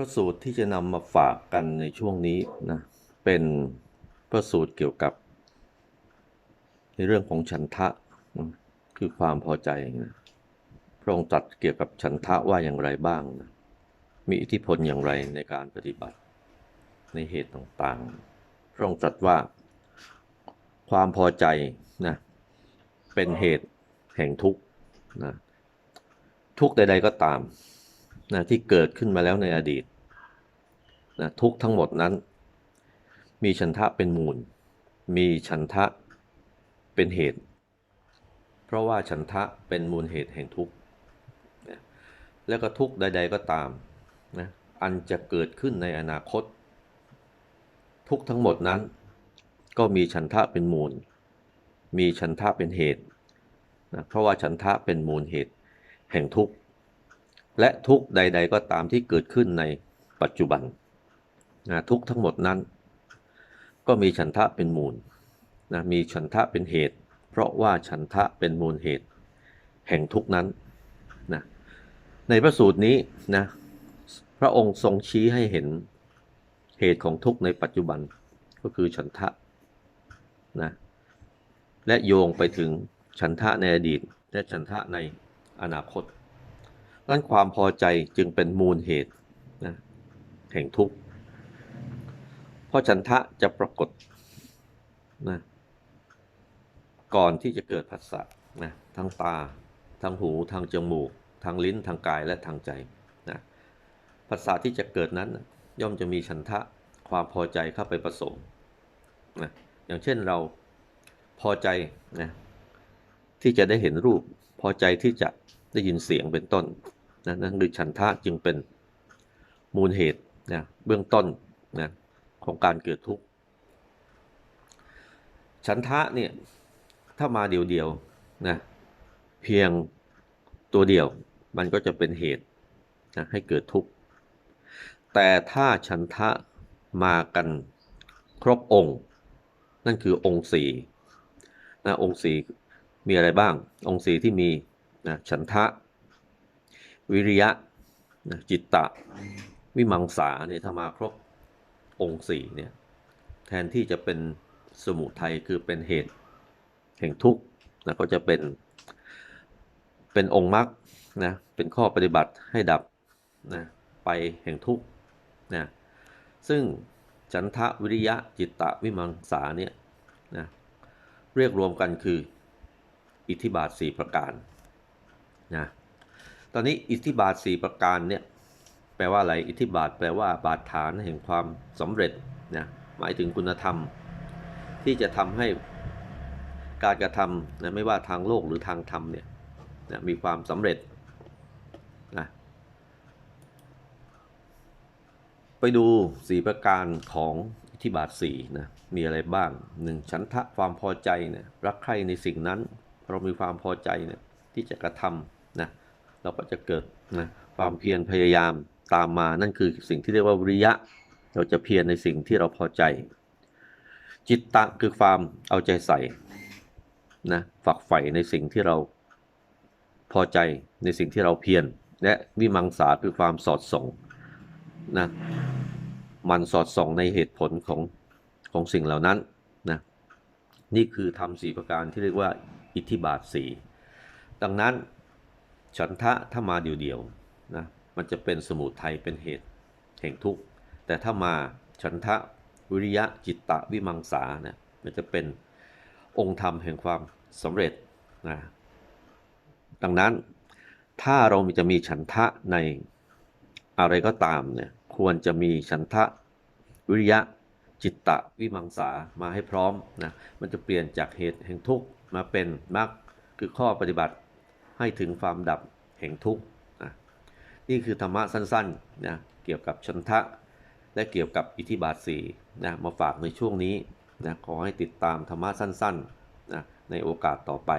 ระสูตรที่จะนำมาฝากกันในช่วงนี้นะเป็นพระสูตรเกี่ยวกับ ในเรื่องของฉันทะคือความพอใจนะพระองค์ตรัสเกี่ยวกับฉันทะว่าอย่างไรบ้างนะมีอิทธิพลอย่างไรในการปฏิบัติ ในเหตุต่างๆ พระองค์ตรัสว่าความพอใจนะเป็นเหตุแห่งทุกข์นะทุกใด ๆก็ตามนะที่เกิดขึ้นมาแล้วในอดีต นะทุกทั้งหมดนั้น มีฉันทะเป็นมูล มีฉันทะเป็นเหตุ เพราะว่าฉันทะเป็นมูลเหตุแห่งทุกข์นะแล้วก็ทุกใด ๆก็ตามนะอันจะเกิดขึ้นในอนาคต ทุกทั้งหมดนั้น ก็มีฉันทะเป็นมูล มีฉันทะเป็นเหตุนะเพราะว่าฉันทะเป็นมูลเหตุแห่งทุกข์และทุกใด ๆ ก็ตามที่เกิดขึ้นในปัจจุบัน นะทุกทั้งหมดนั้น ก็มีฉันทะเป็นมูลนะมีฉันทะเป็นเหตุ เพราะว่าฉันทะเป็นมูลเหตุ แห่งทุกนั้นนะในพระสูตรนี้นะพระองค์ทรงชี้ให้เห็นเหตุของทุกในปัจจุบันก็คือฉันทะนะและโยงไปถึงฉันทะในอดีต และฉันทะในอนาคตดังนั้นความพอใจจึงเป็นมูลเหตุนะแห่งทุกข์ เพราะฉันทะจะปรากฏนะก่อนที่จะเกิดผัสสะนะทางตา ทางหู ทางจมูก ทางลิ้น ทางกาย และทางใจนะผัสสะที่จะเกิดนั้น ย่อมจะมีฉันทะความพอใจเข้าไปผสมนะอย่างเช่นเราพอใจนะที่จะได้เห็นรูป พอใจที่จะได้ยินเสียงเป็นต้นนะนั่นคือฉันทะจึงเป็นมูลเหตุนะเบื้องต้นนะ ของการเกิดทุกข์ฉันทะเนี่ยถ้ามาเดียวๆนะเพียงตัวเดียวมันก็จะเป็นเหตุนะให้เกิดทุกข์ แต่ถ้าฉันทะมากันครบองค์ นั่นคือองค์สี่นะองค์สี่มีอะไรบ้าง องค์สี่ที่มีนะฉันทะ วิริยะนะจิตตะ วิมังสาเนี่ยถ้ามาครบ องค์สี่เนี่ยแทนที่จะเป็นสมุทัยคือเป็นเหตุแห่งทุกข์นะก็จะเป็นเป็นองค์มรรคนะเป็นข้อปฏิบัติให้ดับนะไปแห่งทุกข์นะซึ่งฉันทะวิริยะจิตตะวิมังสาเนี่ยนะเรียกรวมกันคืออิทธิบาท 4 ประการนะตอนนี้อิทธิบาท 4 ประการเนี่ย แปลว่าอะไร อิทธิบาทแปลว่าบาดฐานแห่งความสำเร็จนะหมายถึงคุณธรรม ที่จะทำให้การกระทำนะไม่ว่าทางโลกหรือทางธรรมเนี่ยนะมีความสำเร็จนะไปดู4ประการของอิทธิบาท4นะมีอะไรบ้าง 1. ฉันทะความพอใจเนี่ยรักใคร่ในสิ่งนั้น เรามีความพอใจเนี่ยที่จะกระทำนะเราก็จะเกิดนะความเพียรพยายาม ตามมานั่นคือสิ่งที่เรียกว่าวิริยะ เราจะเพียรในสิ่งที่เราพอใจ จิตตะคือความเอาใจใส่นะฝักใฝ่ในสิ่งที่เราพอใจในสิ่งที่เราเพียรและวิมังสาคือความสอดส่องนะมันสอดส่องในเหตุผลของของสิ่งเหล่านั้นนะนี่คือทำสีประการที่เรียกว่าอิทธิบาทสีดังนั้นฉันทะถ้ามาเดียวๆนะ มันจะเป็นสมุทัยเป็นเหตุแห่งทุกข์ แต่ถ้ามาฉันทะวิริยะจิตตะวิมังสาเนี่ยมันจะเป็นองค์ธรรมแห่งความสำเร็จนะดังนั้นถ้าเราจะมีฉันทะในอะไรก็ตามเนี่ยควรจะมีฉันทะวิริยะจิตตะวิมังสามาให้พร้อมนะมันจะเปลี่ยนจากเหตุแห่งทุกข์มาเป็นมรรคคือข้อปฏิบัติให้ถึงความดับแห่งทุกข์ นี่คือธรรมะสั้นๆนะเกี่ยวกับชันทะ และเกี่ยวกับอิทธิบาทสีนะมาฝากในช่วงนี้นะขอให้ติดตามธรรมะสั้นๆนะในโอกาสต่อไป